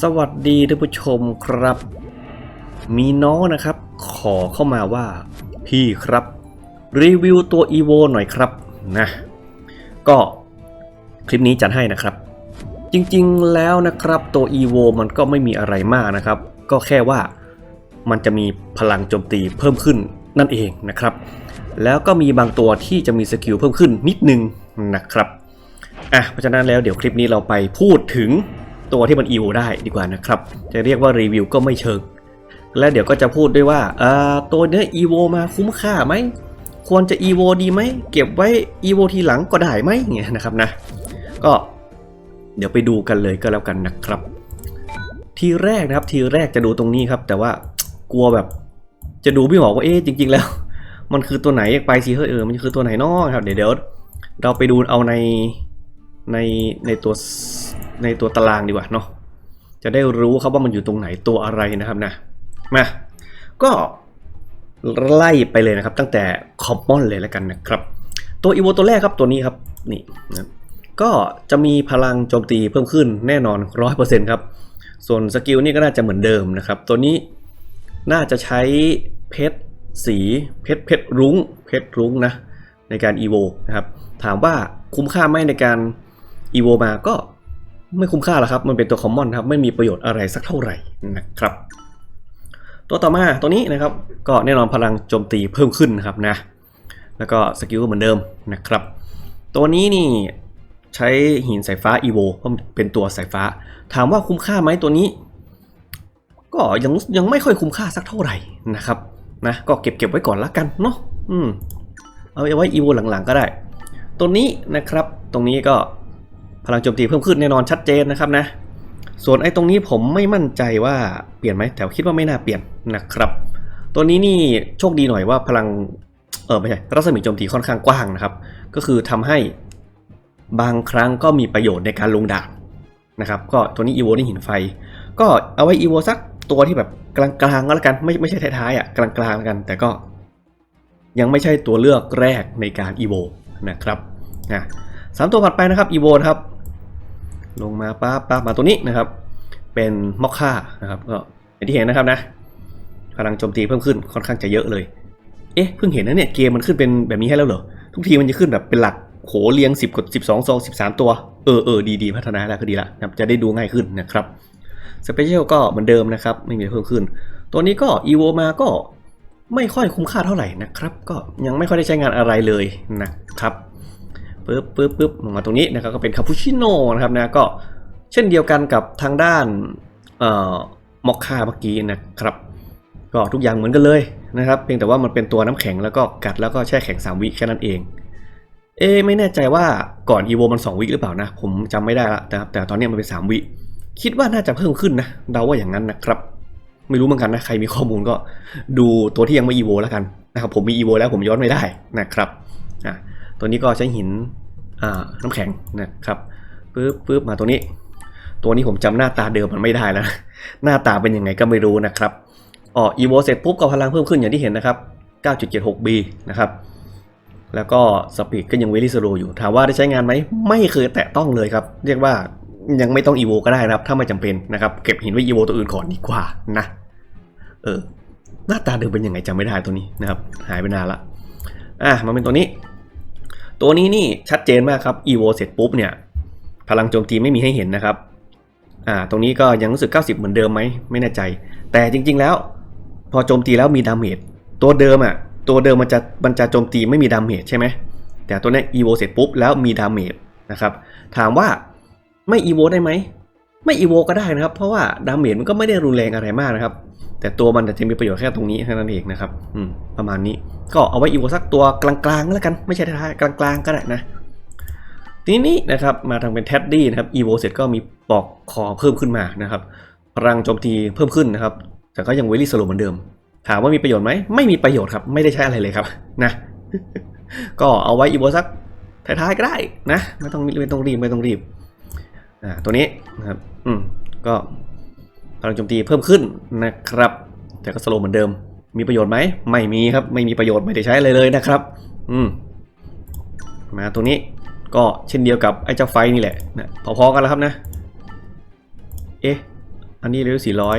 สวัสดีท่านผู้ชมครับ มีน้องนะครับ ขอเข้ามาว่า พี่ครับ รีวิวตัว EVO หน่อยครับนะก็คลิปนี้จัดให้นะครับ จริงๆแล้วนะครับตัว EVO มันก็ไม่มีอะไรมากนะครับ ก็แค่ว่ามันจะมีพลังโจมตีเพิ่มขึ้นนั่นเองนะครับ แล้วก็มีบางตัวที่จะมีสกิลเพิ่มขึ้นนิดนึงนะครับอะเพราะฉะนั้นแล้วเดี๋ยวคลิปนี้เราไปพูดถึง ตัวที่มัน EVO ได้ดีกว่านะครับ จะเรียกว่ารีวิวก็ไม่เชิง และเดี๋ยวก็จะพูดด้วยว่าอ่าตัวเนื้อ EVO มาคุ้มค่าไหม ควรจะ EVO ดีไหม เก็บไว้ EVO ทีหลังก็ได้ไหมเงี้ยนะครับนะ ก็เดี๋ยวไปดูกันเลยก็แล้วกันนะครับ ทีแรกนะครับทีแรกจะดูตรงนี้ครับ แต่ว่ากลัวแบบ จะดูไม่ออกว่าเอ๊ะจริง ๆ แล้ว มันคือตัวไหนไปสิเฮ้ยเออมันคือตัวไหนนาะครับเดี๋ยวเดี๋ยวเราไปดูเอาในในในตัว ในตัวตารางดีกว่าเนาะจะได้รู้ครับว่ามันอยู่ตรงไหนตัวอะไรนะครับนะมาก็ไล่ไปเลยนะครับ ตั้งแต่คอมมอนเลยแล้วกันนะครับ ตัวอีโวตัวแรกครับตัวนี้ครับนี่นะก็จะมีพลังโจมตีเพิ่มขึ้นแน่นอน 100%ครับ ส่วนสกิลนี่ก็น่าจะเหมือนเดิมนะครับ ตัวนี้น่าจะใช้เพชรสีเพชรเพชรรุ้งเพชรรุ้งนะในการอีโวนะครับถามว่าคุ้มค่าไหมในการอีโวมาก็ ไม่คุ้มค่าหรอกครับ มันเป็นตัวคอมมอนครับ ไม่มีประโยชน์อะไรสักเท่าไหร่นะครับ ตัวต่อมาตัวนี้นะครับ ก็แน่นอนพลังโจมตีเพิ่มขึ้นนะครับนะ แล้วก็สกิลก็เหมือนเดิมนะครับ ตัวนี้นี่ใช้หินสายฟ้าอีโวเพราะเป็นตัวสายฟ้า ถามว่าคุ้มค่าไหมตัวนี้ ก็ยังยังไม่ค่อยคุ้มค่าสักเท่าไหร่นะครับนะ ก็เก็บเก็บไว้ก่อนละกันเนาะ อืม เอาไว้อีโวหลังๆก็ได้ ตัวนี้นะครับ ตรงนี้ก็ พลังโจมตีเพิ่มขึ้นแน่นอนชัดเจนนะครับนะ ส่วนไอ้ตรงนี้ผมไม่มั่นใจว่าเปลี่ยนไหมแต่คิดว่าไม่น่าเปลี่ยนนะครับ ตัวนี้นี่โชคดีหน่อยว่าพลังเออไม่ใช่รัศมีโจมตีค่อนข้างกว้างนะครับ ก็คือทำให้บางครั้งก็มีประโยชน์ในการลงดาบนะครับก็ตัวนี้อีโวนี่หินไฟ ก็เอาไว้อีโวสักตัวที่แบบกลางๆก็แล้วกันไม่ไม่ใช่ท้ายๆอะกลางๆแล้วกัน แต่ก็ยังไม่ใช่ตัวเลือกแรกในการอีโวนะครับนะสามตัวถัดไปนะครับอีโวนะครับ ลงมาป้าป้ามาตัวนี้นะครับ เป็นมอคค่านะครับก็อย่างที่เห็นนะครับนะพลังโจมตีเพิ่มขึ้นค่อนข้างจะเยอะเลย เอ๊ะเพิ่งเห็นนะเนี่ยเกมมันขึ้นเป็นแบบนี้ให้แล้วเหรอ ทุกทีมันจะขึ้นแบบเป็นหลักโหเรียง 10กับ12ซอง13 ตัว เออเออดีดีพัฒนาแล้วก็ดีละนะจะได้ดูง่ายขึ้นนะครับสเปเชียลก็เหมือนเดิมนะครับ ไม่มีเพิ่มขึ้น ตัวนี้ก็อีโวมาก็ไม่ค่อยคุ้มค่าเท่าไหร่นะครับ ก็ยังไม่ค่อยได้ใช้งานอะไรเลยนะครับ ปึ๊บปึ๊บปึ๊บมาตรงนี้นะครับก็เป็นคาปูชิโน่นะครับนะก็เช่นเดียวกันกับทางด้านเอ่อมอคค่าเมื่อกี้นะครับ ก็ทุกอย่างเหมือนกันเลยนะครับเพียงแต่ว่ามันเป็นตัวน้ำแข็งแล้วก็กัดแล้วก็แช่แข็ง 3 วิแค่นั้นเอง เอไม่แน่ใจว่าก่อนอีโวมัน2วิหรือเปล่านะ ผมจำไม่ได้ละแต่แต่ตอนนี้มันเป็น 3 วิ คิดว่าน่าจะเพิ่มขึ้นนะเดาว่าอย่างนั้นนะครับไม่รู้เหมือนกันนะใครมีข้อมูลก็ดูตัวที่ยังไม่อีโวแล้วกันนะครับผมมีอีโวแล้วผมย้อนไม่ได้นะครับอะ ตัวนี้ก็ใช้หินอ่าน้ำแข็งนะครับปึ๊บปึ๊บมาตัวนี้ ตัวนี้ผมจำหน้าตาเดิมมันไม่ได้แล้ว หน้าตาเป็นยังไงก็ไม่รู้นะครับอ๋อ evo เสร็จปุ๊บก็พลังเพิ่มขึ้นอย่างที่เห็นนะครับ 9.76b นะครับแล้วก็สปีดก็ยังเวลี่สโลอยู่ถามว่าได้ใช้งานไหมไม่เคยแตะต้องเลยครับ เรียกว่ายังไม่ต้อง evo ก็ได้นะครับ ถ้าไม่จำเป็นนะครับ เก็บหินไว้ evo ตัวอื่นก่อนดีกว่านะ เออ หน้าตาเดิมเป็นยังไงจำไม่ได้ตัวนี้นะครับ หายไปนานละอะมาเป็นตัวนี้ ตัวนี้นี่ชัดเจนมากครับ evo เสร็จปุ๊บเนี่ยพลังโจมตีไม่มีให้เห็นนะครับอ่าตรงนี้ก็ยังรู้สึก 90 เหมือนเดิมไหมไม่แน่ใจ แต่จริง ๆ แล้ว พอโจมตีแล้วมีดาเมจตัวเดิมอะตัวเดิมมันจะมันจะโจมตีไม่มีดาเมจใช่ไหมแต่ตัวนี้ EVO เสร็จปุ๊บแล้วมีดาเมจนะครับถามว่าไม่ EVO ได้ไหม ไม่ EVO ก็ได้นะครับ เพราะว่าดาเมจมันก็ไม่ได้รุนแรงอะไรมากนะครับ แต่ตัวมันจะมีประโยชน์แค่ตรงนี้แค่นั้นเองนะครับอืมประมาณนี้ก็เอาไว้ EVO สักตัวกลางๆแล้วกันไม่ใช่ท้ายกลางๆก็ได้นะทีนี้นะครับมาทางเป็นแทดดี้นะครับ EVO เสร็จก็มีปอกคอเพิ่มขึ้นมานะครับพลังโจมตีเพิ่มขึ้นนะครับ แต่ก็ยังเวลี่สโลเหมือนเดิม ถามว่ามีประโยชน์ไหมไม่มีประโยชน์ครับ ไม่ได้ใช้อะไรเลยครับนะ ก็เอาไว้ EVO สักท้ายๆก็ได้นะ ไม่ต้องไม่ต้องรีบไม่ต้องรีบ อ่าตัวนี้นะครับอืมก็พลังโจมตีเพิ่มขึ้นนะครับ แต่ก็สโลเหมือนเดิม มีประโยชน์ไหมไม่มีครับ ไม่มีประโยชน์ไม่ได้ใช้อะไรเลยนะครับ อืมมาตัวนี้ก็เช่นเดียวกับไอ้เจ้าไฟนี่แหละนะพอๆกันแล้วครับนะ เอ๊ะ อันนี้เลเวลสี่ร้อย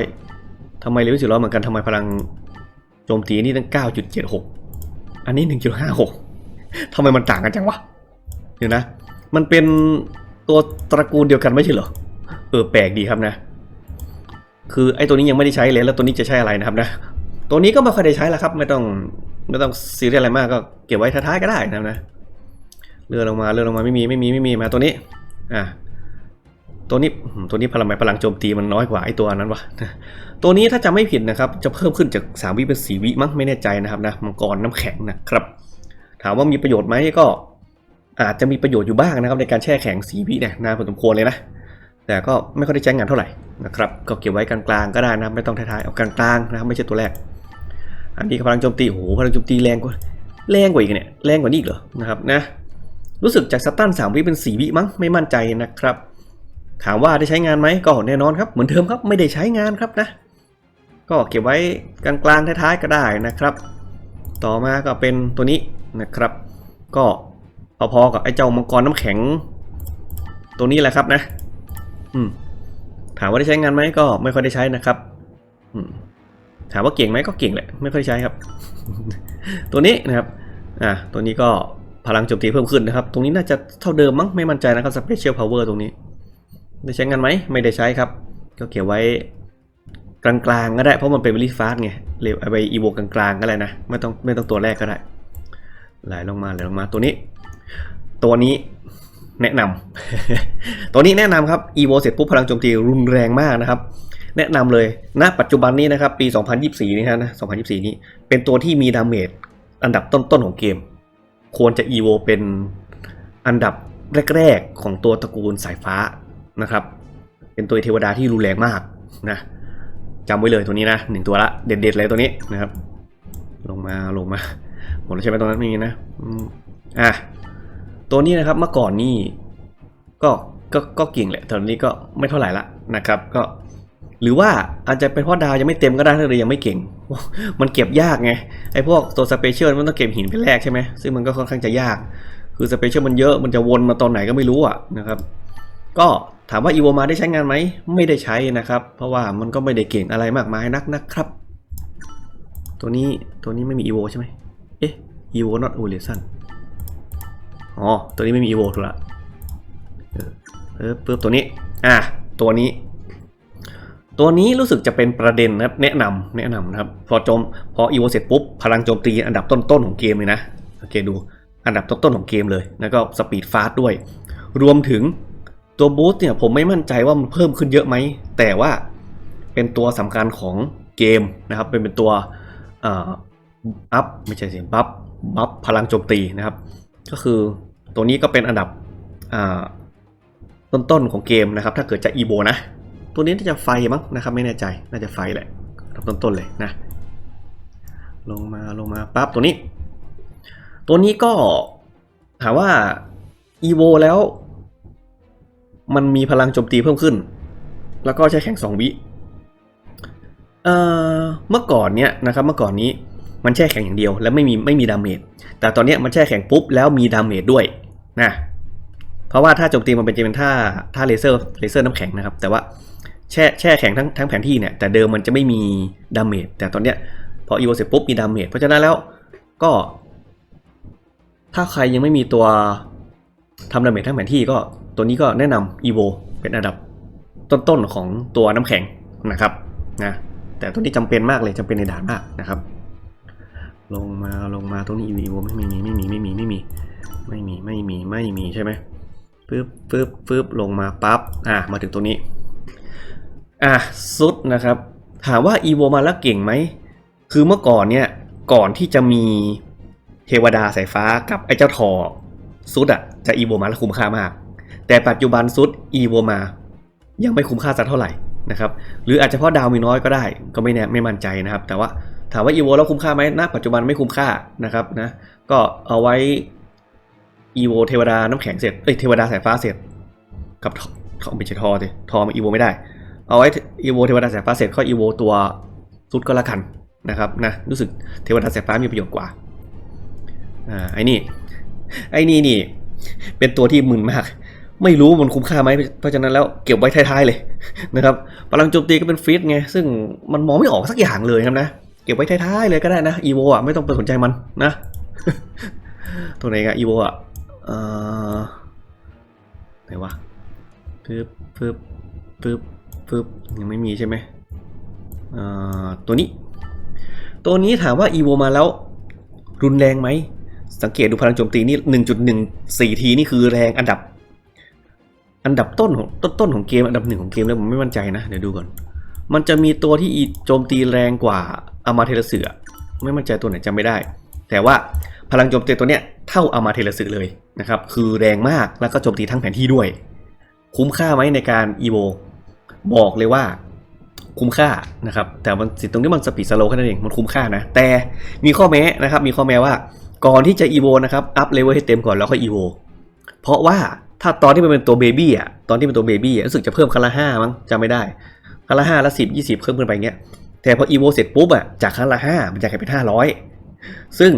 ทำไมเลเวลสี่ร้อยเหมือนกันทำไมพลังโจมตีนี่ตั้งเก้าจุดเจ็ดหกอันนี้หนึ่งจุดห้าหกทำไมมันต่างกันจังวะ เดี๋ยวนะ มันเป็น ตัวตระกูลเดียวกันไม่ใช่เหรอ เออแปลกดีครับนะ คือไอ้ตัวนี้ยังไม่ได้ใช้เลยแล้วตัวนี้จะใช้อะไรนะครับนะ ตัวนี้ก็ไม่ค่อยได้ใช้แล้วครับ ไม่ต้องไม่ต้องซีเรียสอะไรมากก็เก็บไว้ท้ายๆก็ได้นะครับนะเลื่อนลงมาเลื่อนลงมาไม่มีไม่มีไม่มีมาตัวนี้ อะตัวนี้ตัวนี้พลังพลังโจมตีมันน้อยกว่าไอ้ตัวนั้นวะตัวนี้ถ้าจำไม่ผิดนะครับ จะเพิ่มขึ้นจาก 3 วิเป็น 4 วิมั้งไม่แน่ใจนะครับนะมังกรน้ำแข็งนะครับ ถามว่ามีประโยชน์ไหมก็ อาจจะมีประโยชน์อยู่บ้างนะครับในการแช่แข็ง4วิเนี่ยนานพอสมควรเลยนะ แต่ก็ไม่ค่อยได้ใช้งานเท่าไหร่นะครับก็เก็บไว้กลางๆก็ได้นะไม่ต้องท้ายๆเอากลางๆนะครับไม่ใช่ตัวแรก อันนี้ก็พลังโจมตีโอ้โหพลังโจมตีแรงกว่าแรงกว่าอีกเนี่ยแรงกว่านี้อีกเหรอนะครับนะรู้สึกจากสตันสามวิเป็นสี่วิมั้งไม่มั่นใจนะครับ ถามว่าได้ใช้งานไหมก็แน่นอนครับเหมือนเดิมครับไม่ได้ใช้งานครับนะ ก็เก็บไว้กลางๆท้ายๆก็ได้นะครับ ต่อมาก็เป็นตัวนี้นะครับ ก็ พอๆกับไอ้เจ้ามังกรน้ำแข็ง ตัวนี้แหละครับนะ อืม ถามว่าได้ใช้งานไหมก็ไม่ค่อยได้ใช้นะครับ อืม ถามว่าเก่งไหมก็เก่งแหละ ไม่ค่อยได้ใช้ครับ ตัวนี้นะครับ อะตัวนี้ก็พลังโจมตีเพิ่มขึ้นนะครับ ตรงนี้น่าจะเท่าเดิมมั้งไม่มั่นใจนะครับ Special Power ตรงนี้ ได้ใช้งานไหมไม่ได้ใช้ครับ ก็เก็บไว้กลางๆก็ได้เพราะมันเป็นวิลลี่ฟาสไงเรียกเอไปอีโวกลางๆก็ได้นะไม่ต้องไม่ต้องตัวแรกก็ได้ไหลลงมาไหลลงมาตัวนี้ ตัวนี้แนะนำ ตัวนี้แนะนำครับอีโวเสร็จปุ๊บพลังโจมตีรุนแรงมากนะครับ แนะนำเลยณปัจจุบันนี้นะครับ ปี 2024 นี้นะ2024 นี้ เป็นตัวที่มีดาเมจอันดับต้นๆของเกม ควรจะอีโวเป็นอันดับแรกๆ ของตัวตระกูลสายฟ้านะครับ เป็นตัวเทวดาที่รุนแรงมากนะจำไว้เลยตัวนี้นะหนึ่งตัวละเด็ดๆเลยตัวนี้นะครับ ลงมาลงมาหมดแล้วใช่ไหมตรงนั้นมีนะอะ ตัวนี้นะครับเมื่อก่อนนี่ก็ก็ก็เก่งแหละแต่ตอนนี้ก็ไม่เท่าไหร่ละนะครับ ก็หรือว่าอาจจะเป็นเพราะดาวยังไม่เต็มก็ได้ถ้าเลยยังไม่เก่ง มันเก็บยากไงไอ้พวกตัวสเปเชียลมันต้องเก็บหินเป็นแรกใช่ไหมซึ่งมันก็ค่อนข้างจะยาก คือสเปเชียลมันเยอะมันจะวนมาตอนไหนก็ไม่รู้อะนะครับ ก็ถามว่าอีโวมาได้ใช้งานไหมไม่ได้ใช้นะครับ เพราะว่ามันก็ไม่ได้เก่งอะไรมากมายนักนะครับ ตัวนี้ตัวนี้ไม่มีอีโวใช่ไหมเอ๊ะอีโว not o l e s o n อ๋อ ตัวนี้ไม่มีอีโวถูกละเออเออปึ๊บตัวนี้ อะ ตัวนี้ ตัวนี้รู้สึกจะเป็นประเด็นนะครับ แนะนำแนะนำนะครับ พอโจม พออีโวเสร็จปุ๊บ พลังโจมตีอันดับต้นๆของเกมเลยนะ โอเคดู อันดับต้นๆของเกมเลย แล้วก็สปีดฟาสต์ด้วย รวมถึงตัวบูสต์เนี่ยผมไม่มั่นใจว่ามันเพิ่มขึ้นเยอะไหม แต่ว่าเป็นตัวสำคัญของเกมนะครับ เป็นเป็นตัวอัพไม่ใช่สิบัฟบัฟพลังโจมตีนะครับ ก็คือตัวนี้ก็เป็นอันดับต้นๆของเกมนะครับ ถ้าเกิดจะอีโบนะ ตัวนี้น่าจะไฟมั้งนะครับ ไม่แน่ใจน่าจะไฟแหละอันดับต้นๆเลยนะ ลงมาลงมาปั๊บตัวนี้ ตัวนี้ก็ถามว่าอีโวแล้ว มันมีพลังโจมตีเพิ่มขึ้น แล้วก็ใช้แข่งสองวิเอ่อเมื่อก่อนเนี้ยนะครับ เมื่อก่อนนี้ มันแช่แข็งอย่างเดียว แล้วไม่มีไม่มีดาเมจแต่ตอนนี้มันแช่แข็งปุ๊บแล้วมีดาเมจด้วยนะเพราะว่าถ้าโจมตีมันเป็นจะเป็นท่าท่าเลเซอร์เลเซอร์น้ำแข็งนะครับ แต่ว่าแช่แช่แข็งทั้งทั้งแผนที่เนี่ยแต่เดิมมันจะไม่มีดาเมจแต่ตอนเนี้ยพออีโวเสร็จปุ๊บมีดาเมจเพราะฉะนั้นแล้วก็ ถ้าใครยังไม่มีตัวทำดาเมจทั้งแผนที่ก็ตัวนี้ก็แนะนำ EVO เป็นอันดับต้นๆของตัวน้ำแข็งนะครับนะแต่ตัวนี้จำเป็นมากเลยจำเป็นในด่านมากนะครับ ลงมาลงมาตรงนี้ EVO ไม่มีไม่มีไม่มีไม่มีไม่มีไม่มีไม่มีใช่ไหมปึ๊บปึ๊บปึ๊บลงมาปั๊บอะมาถึงตัวนี้อะสุดนะครับ ถามว่า EVO มาแล้วเก่งไหมคือเมื่อก่อนเนี่ยก่อนที่จะมีเทวดาสายฟ้ากับไอ้เจ้าทอซุดอะจะอีโวมาแล้วคุ้มค่ามาก แต่ปัจจุบันซุดอีโวมา ยังไม่คุ้มค่าสักเท่าไหร่นะครับ หรืออาจจะเพราะดาวมีน้อยก็ได้ ก็ไม่แน่ไม่มั่นใจนะครับ แต่ว่า ถามว่าอีโวแล้วคุ้มค่าไหมณปัจจุบันไม่คุ้มค่านะครับนะก็เอาไว้อีโวเทวดาน้ำแข็งเสร็จเอ้ยเทวดาสายฟ้าเสร็จ กับทอทอไม่ใช่ทอสิทอมาอีโวไม่ได้ เอาไว้อีโวเทวดาสายฟ้าเสร็จก็อีโวตัวซุดก็แล้วกันนะครับนะรู้สึกเทวดาสายฟ้ามีประโยชน์กว่าอ่าไอ้นี่ไอ้นี่นี่ เป็นตัวที่มึนมาก ไม่รู้มันคุ้มค่าไหมเพราะฉะนั้นแล้วเก็บไว้ท้ายๆเลยนะครับพลังโจมตีก็เป็นฟรีดไงซึ่งมันมองไม่ออกสักอย่างเลยครับนะ ก็บไว้ท้ายๆเลยก็ได้นะอีโวอะไม่ต้องไปสนใจมันนะตัวไหนกันอีโวอะไหนวะปึ๊บปึ๊บปึ๊บปึ๊บยังไม่มีใช่ไหมตัวนี้ ตัวนี้ถามว่าอีโวมาแล้ว รุนแรงไหม สังเกตดูพลังโจมตีนี่ 1.14 ทีนี่คือแรงอันดับ อันดับต้นของต้นต้นของเกมอันดับหนึ่งของเกมแล้วผมไม่มั่นใจนะ เดี๋ยวดูก่อน มันจะมีตัวที่โจมตีแรงกว่า อามาเทลสึอไม่มั่นใจตัวไหนจำไม่ได้ แต่ว่าพลังโจมตีตัวเนี้ยเท่าอามาเทลสึเลยนะครับ คือแรงมากแล้วก็โจมตีทั้งแผนที่ด้วย คุ้มค่าไหมในการอีโวบอกเลยว่าคุ้มค่านะครับ แต่มันสิตรงนี้มันสปีดสโลว์แค่นั้นเองมันคุ้มค่านะ แต่มีข้อแม้นะครับ มีข้อแม้ว่าก่อนที่จะอีโวนะครับอัพเลเวลให้เต็มก่อนแล้วค่อยอีโวเพราะว่าถ้าตอนที่มันเป็นตัวเบบี้อะตอนที่เป็นตัวเบบี้รู้สึกจะเพิ่มคันละห้ามั้งจำไม่ได้คันละห้าละสิบยี่สิบเพิ่มขึ้นไปเงี้ย แต่พออีโวเสร็จปุ๊บอะจากคันละห้ามันจะกลายเป็นห้าร้อยซึ่ง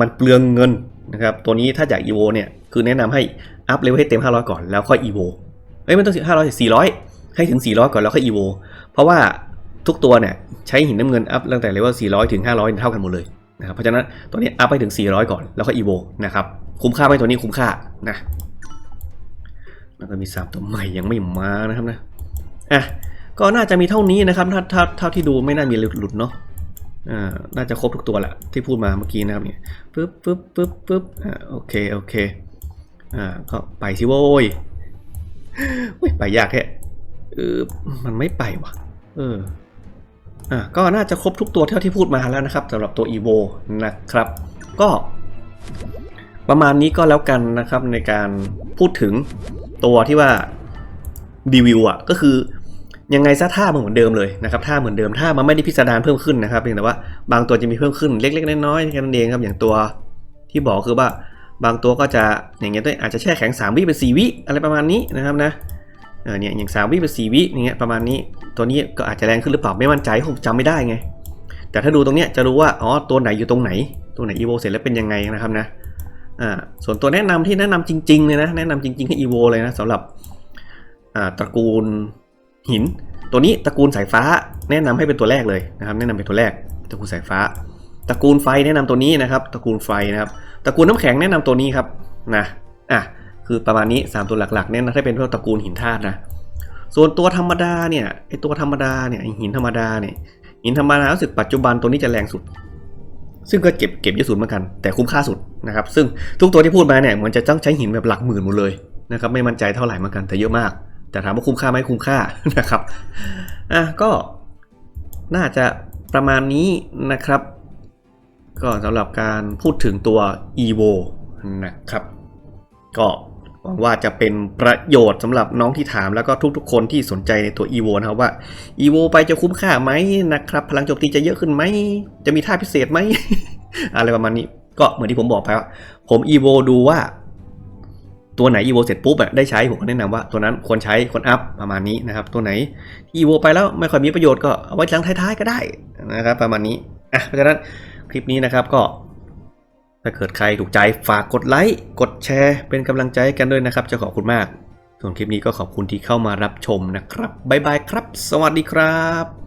มันเปลืองเงินนะครับ ตัวนี้ถ้าอยากอีโวเนี่ย คือแนะนำให้อัพเลเวลให้เต็มห้าร้อยก่อนแล้วค่อยอีโวเอ้ยไม่ต้องห้าร้อยสี่ร้อยให้ถึงสี่ร้อยก่อนแล้วค่อยอีโวเพราะว่าทุกตัวเนี่ยใช้หินน้ำเงินอัพตั้งแต่เลเวล400 ถึง 500 เท่ากันหมดเลยนะครับเพราะฉะนั้นตัวนี้อัพไปถึง 400 ก่อนแล้วก็อีโวนะครับคุ้มค่าไหมตัวนี้คุ้มค่านะแล้วก็มี 3 ตัวใหม่ยังไม่มานะครับนะอะ ก็น่าจะมีเท่านี้นะครับถ้าถ้าเท่าที่ดูไม่น่ามีหลุดเนาะอ่าน่าจะครบทุกตัวแหละที่พูดมาเมื่อกี้นะครับเนี่ยปึ๊บปึ๊บปึ๊บปึ๊บอ่าโอเคโอเคอ่าก็ไปสิโว้ยไปยากแค่เออมันไม่ไปว่ะ เอออะก็น่าจะครบทุกตัวเท่าที่พูดมาแล้วนะครับสำหรับตัว EVO นะครับ ก็ประมาณนี้ก็แล้วกันนะครับในการพูดถึงตัวที่ว่ารีวิวอะก็คือ ยังไงซะท่ามันเหมือนเดิมเลยนะครับท่าเหมือนเดิมท่ามันไม่ได้พิสดารเพิ่มขึ้นนะครับเพียงแต่ว่าบางตัวจะมีเพิ่มขึ้นเล็กๆน้อยๆแค่นั้นเองครับอย่างตัวที่บอกคือว่าบางตัวก็จะอย่างเงี้ยอาจจะแช่แข็ง 3 วิเป็น 4 วิอะไรประมาณนี้นะครับนะเออเนี่ยอย่างสามวิเป็นสี่วิอย่างเงี้ยประมาณนี้ตัวนี้ก็อาจจะแรงขึ้นหรือเปล่าไม่มั่นใจผมจำไม่ได้ไง แต่ถ้าดูตรงเนี้ยจะรู้ว่าอ๋อตัวไหนอยู่ตรงไหน ตัวไหนอีโวเสร็จแล้วเป็นยังไงนะครับนะอ่าส่วนตัวแนะนำที่แนะนำจริงๆเลยนะแนะนำจริงๆให้อีโวเลยนะสำหรับอ่าตระกูล หิน ตัวนี้ตระกูลสายฟ้าแนะนำให้เป็นตัวแรกเลยนะครับแนะนำเป็นตัวแรกตระกูลสายฟ้า ตระกูลไฟแนะนำตัวนี้นะครับ ตระกูลไฟนะครับ ตระกูลน้ำแข็งแนะนำตัวนี้ครับนะอะคือประมาณนี้ 3 ตัวหลักๆเนี่ยนะถ้าเป็นพวกตระกูลหินธาตุนะส่วนตัวธรรมดาเนี่ยไอตัวธรรมดาเนี่ยหินธรรมดาเนี่ยหินธรรมดารู้สึกปัจจุบันตัวนี้จะแรงสุด ซึ่งก็เก็บเก็บเยอะสุดเหมือนกันแต่คุ้มค่าสุดนะครับซึ่งทุกตัวที่พูดมาเนี่ยเหมือนจะต้องใช้หินแบบหลักหมื่นหมดเลยนะครับไม่มั่นใจเท่าไหร่เหมือนกันแต่เยอะมาก แต่ถามว่าคุ้มค่าไหมคุ้มค่านะครับอะก็น่าจะประมาณนี้นะครับ ก็สำหรับการพูดถึงตัว evo นะครับ ก็หวังว่าจะเป็นประโยชน์สำหรับน้องที่ถามแล้วก็ทุกๆ คนที่สนใจในตัว EVO นะครับว่า EVO ไปจะคุ้มค่าไหมนะครับ พลังโจมตีจะเยอะขึ้นไหม จะมีท่าพิเศษไหม อะไรประมาณนี้ ก็เหมือนที่ผมบอกไปว่า ผม EVO ดูว่า ตัวไหน EVO เสร็จปุ๊บอะได้ใช้ผมก็แนะนำว่าตัวนั้นควรใช้ควรอัพประมาณนี้นะครับ ตัวไหน EVO ไปแล้วไม่ค่อยมีประโยชน์ก็เอาไว้หลังท้ายๆก็ได้นะครับประมาณนี้อะเพราะฉะนั้นคลิปนี้นะครับก็ถ้าเกิดใครถูกใจฝากกดไลค์กดแชร์ เป็นกำลังใจกันด้วยนะครับ จะขอบคุณมาก ส่วนคลิปนี้ก็ขอบคุณที่เข้ามารับชมนะครับบ๊ายบายครับ สวัสดีครับ